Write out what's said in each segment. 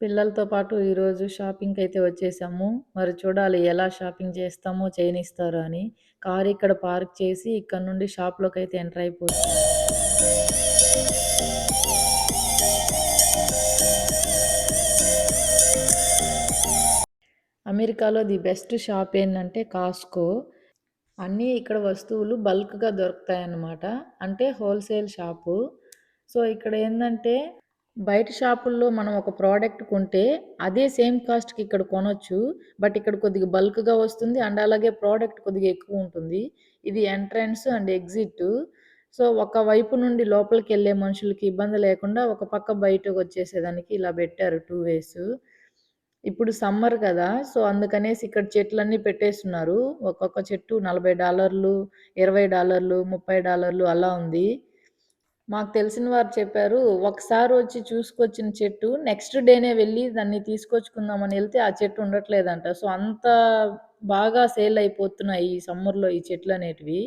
పిల్లలతో పాటు ఈరోజు షాపింగ్‌కి అయితే వచ్చేసాము. మరి చూడాలి ఎలా షాపింగ్ చేస్తామో, చేయనిస్తారో అని. కారు ఇక్కడ పార్క్ చేసి ఇక్కడ నుండి షాప్లోకి అయితే ఎంటర్ అయిపోతుంది అమెరికాలో ది బెస్ట్ షాప్ ఏంటంటే కాస్కో. అన్నీ ఇక్కడ వస్తువులు బల్క్‌గా దొరుకుతాయన్నమాట. అంటే హోల్‌సేల్ షాపు. సో, ఇక్కడ ఏంటంటే బయట షాపుల్లో మనం ఒక ప్రోడక్ట్ కొంటే అదే సేమ్ కాస్ట్‌కి ఇక్కడ కొనొచ్చు. బట్ ఇక్కడ కొద్దిగా బల్క్‌గా వస్తుంది. అండ్ అలాగే ప్రోడక్ట్ కొద్దిగా ఎక్కువ ఉంటుంది. ఇది ఎంట్రన్స్ అండ్ ఎగ్జిట్. సో, ఒక వైపు నుండి లోపలికి వెళ్ళే మనుషులకి ఇబ్బంది లేకుండా ఒక పక్క బయటకు వచ్చేసేదానికి ఇలా పెట్టారు టూ వేస్. ఇప్పుడు సమ్మర్ కదా! సో, అందుకనేసి ఇక్కడ చెట్లన్నీ పెట్టేస్తున్నారు ఒక్కొక్క చెట్టు $40, $20, $30 అలా ఉంది. మాకు తెలిసిన వారు చెప్పారు. ఒకసారి వచ్చి చూసుకొచ్చిన చెట్టు నెక్స్ట్ డేనే వెళ్ళి దాన్ని తీసుకొచ్చుకుందామని వెళ్తే ఆ చెట్టు ఉండట్లేదంట. సో, అంత బాగా సేల్ అయిపోతున్నాయి ఈ సమ్మర్‌లో ఈ చెట్లు అనేటివి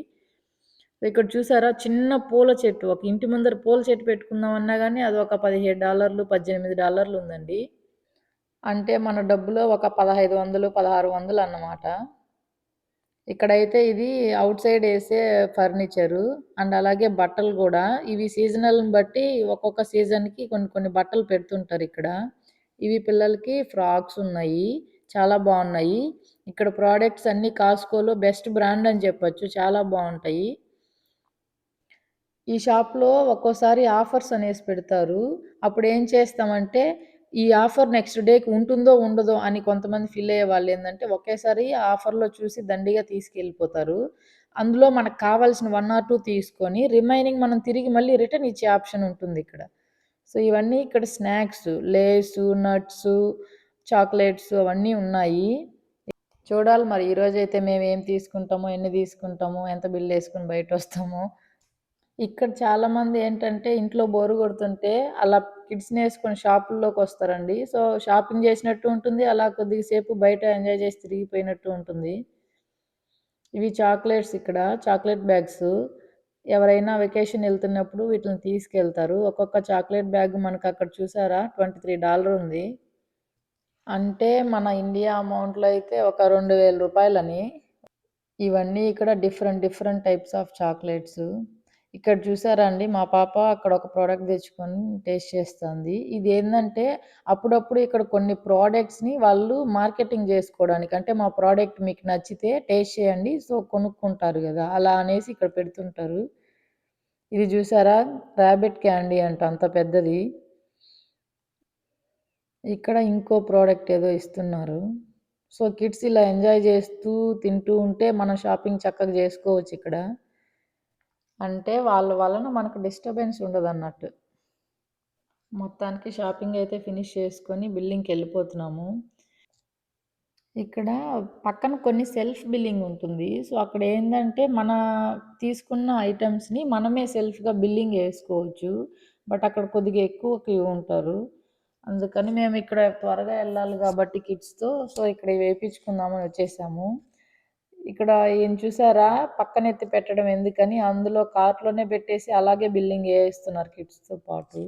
ఇక్కడ చూసారా చిన్న పూల చెట్టు. ఒక ఇంటి ముందర పూల చెట్టు పెట్టుకుందామన్నా గానీ అదొక $17, $18 ఉందండి. అంటే మన డబ్బులో ఒక 1500, 1600 అన్నమాట. ఇక్కడైతే ఇది అవుట్ సైడ్ వేసే ఫర్నిచరు. అండ్ అలాగే బట్టలు కూడా ఇవి సీజనల్‌ని బట్టి ఒక్కొక్క సీజన్‌కి కొన్ని కొన్ని బట్టలు పెడుతుంటారు ఇక్కడ ఇవి పిల్లలకి ఫ్రాక్స్ ఉన్నాయి. చాలా బాగున్నాయి ఇక్కడ ప్రోడక్ట్స్ అన్నీ కాస్కోలో బెస్ట్ బ్రాండ్ అని చెప్పొచ్చు. చాలా బాగుంటాయి ఈ షాప్‌లో ఒక్కోసారి ఆఫర్స్ అనేసి పెడతారు. అప్పుడు ఏం చేస్తామంటే ఈ ఆఫర్ నెక్స్ట్ డేకి ఉంటుందో, ఉండదో అని కొంతమంది ఫీల్ అయ్యేవాళ్ళేందంటే ఒకేసారి ఆఫర్‌లో చూసి దండిగా తీసుకెళ్ళిపోతారు. అందులో మనకు కావాల్సిన వన్ ఆర్ టూ తీసుకొని రిమైనింగ్ మనం తిరిగి మళ్ళీ రిటర్న్ ఇచ్చే ఆప్షన్ ఉంటుంది ఇక్కడ సో, ఇవన్నీ ఇక్కడ స్నాక్స్ లేసు, నట్స్ చాక్లెట్స్ అవన్నీ ఉన్నాయి. చూడాలి మరి ఈరోజైతే ఏం తీసుకుంటామో, ఎన్ని తీసుకుంటామో, ఎంత బిల్లేసుకొని బయటొస్తామో. ఇక్కడ చాలామంది ఏంటంటే ఇంట్లో బోరు కొడుతుంటే అలా కిడ్స్నే వేసుకొని షాపుల్లోకి వస్తారండి సో, షాపింగ్ చేసినట్టు ఉంటుంది. అలా కొద్దిసేపు బయట ఎంజాయ్ చేసి తిరిగిపోయినట్టు ఉంటుంది. ఇవి చాక్లెట్స్ ఇక్కడ. చాక్లెట్ బ్యాగ్స్ ఎవరైనా వెకేషన్ వెళ్తున్నప్పుడు వీటిని తీసుకెళ్తారు. ఒక్కొక్క చాక్లెట్ బ్యాగ్ మనకు అక్కడ చూసారా $23 ఉంది. అంటే మన ఇండియా అమౌంట్‌లో అయితే ఒక రెండు వేల రూపాయలని ఇవన్నీ ఇక్కడ different different types of chocolates. ఇక్కడ చూసారా అండి మా పాప అక్కడ ఒక ప్రోడక్ట్ తెచ్చుకొని టేస్ట్ చేస్తుంది. ఇది ఏంటంటే అప్పుడప్పుడు ఇక్కడ కొన్ని ప్రోడక్ట్స్‌ని వాళ్ళు మార్కెటింగ్ చేసుకోవడానికి అంటే మా ప్రోడక్ట్ మీకు నచ్చితే టేస్ట్ చేయండి. సో, కొనుక్కుంటారు కదా అలా అనేసి ఇక్కడ పెడుతుంటారు. ఇది చూసారా ర్యాబిట్ క్యాండీ అంట అంత పెద్దది. ఇక్కడ ఇంకో ప్రోడక్ట్ ఏదో ఇస్తున్నారు. సో, కిడ్స్ ఇలా ఎంజాయ్ చేస్తూ తింటూ ఉంటే మనం షాపింగ్ చక్కగా చేసుకోవచ్చు ఇక్కడ అంటే వాళ్ళ వలన మనకు డిస్టర్బెన్స్ ఉండదన్నట్టు. మొత్తానికి షాపింగ్ అయితే ఫినిష్ చేసుకొని బిల్లింగ్‌కెళ్ళిపోతున్నాము. ఇక్కడ పక్కన కొన్ని సెల్ఫ్ బిల్లింగ్ ఉంటుంది. సో, అక్కడ ఏంటంటే మన తీసుకున్న ఐటమ్స్ని మనమే సెల్ఫ్‌గా బిల్లింగ్ వేసుకోవచ్చు బట్ అక్కడ కొద్దిగా ఎక్కువ క్యూ ఉంటారు. అందుకని మేము ఇక్కడ త్వరగా వెళ్ళాలి కాబట్టి కిడ్స్‌తో సో, ఇక్కడ వేపించుకుందామని వచ్చేసాము. ఇక్కడ ఈయన చూసారా పక్కన ఎత్తి పెట్టడం ఎందుకని అందులో కార్ట్‌లోనే పెట్టేసి అలాగే బిల్లింగ్ వేయిస్తున్నారు కిడ్స్‌తో పాటు.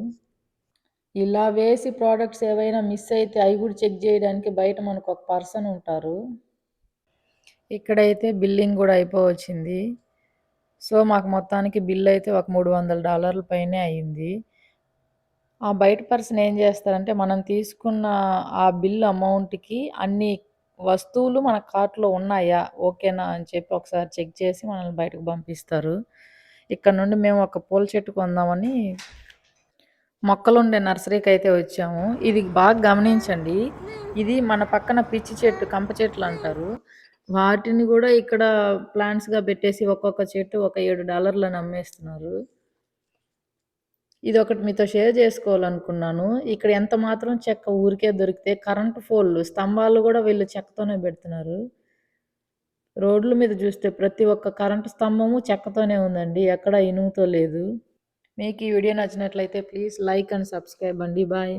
ఇలా వేసి ప్రోడక్ట్స్ ఏవైనా మిస్ అయితే అవి కూడా చెక్ చేయడానికి బయట మనకు ఒక పర్సన్ ఉంటారు. ఇక్కడైతే బిల్లింగ్ కూడా అయిపోవచ్చింది. సో, మాకు మొత్తానికి బిల్ అయితే ఒక $300 పైనే అయింది. ఆ బయట పర్సన్ ఏం చేస్తారంటే మనం తీసుకున్న ఆ బిల్ అమౌంట్‌కి అన్ని వస్తువులు మన కార్ట్‌లో ఉన్నాయా? ఓకేనా? అని చెప్పి ఒకసారి చెక్ చేసి మనల్ని బయటకు పంపిస్తారు. ఇక్కడ నుండి మేము ఒక పూల చెట్టు కొందామని మొక్కలుండే నర్సరీకి అయితే వచ్చాము. ఇది బాగా గమనించండి. ఇది మన పక్కన పిచ్చి చెట్టు, కంప చెట్లు అంటారు. వాటిని కూడా ఇక్కడ ప్లాంట్స్‌గా పెట్టేసి ఒక్కొక్క చెట్టు ఒక ఏడు డాలర్లను అమ్మేస్తున్నారు. ఇదొకటి మీతో షేర్ చేసుకోవాలనుకున్నాను ఇక్కడ ఎంత మాత్రం చెక్క ఊరికే దొరికితే కరెంట్ పోల్లు, స్తంభాలు కూడా వీళ్ళు చెక్కతోనే పెడుతున్నారు రోడ్ల మీద చూస్తే ప్రతి ఒక్క కరెంటు స్తంభము చెక్కతోనే ఉందండి. ఎక్కడ ఇనుముతో లేదు. మీకు ఈ వీడియో నచ్చినట్లయితే ప్లీజ్ లైక్ అండ్ సబ్స్క్రైబ్ అండి. బాయ్.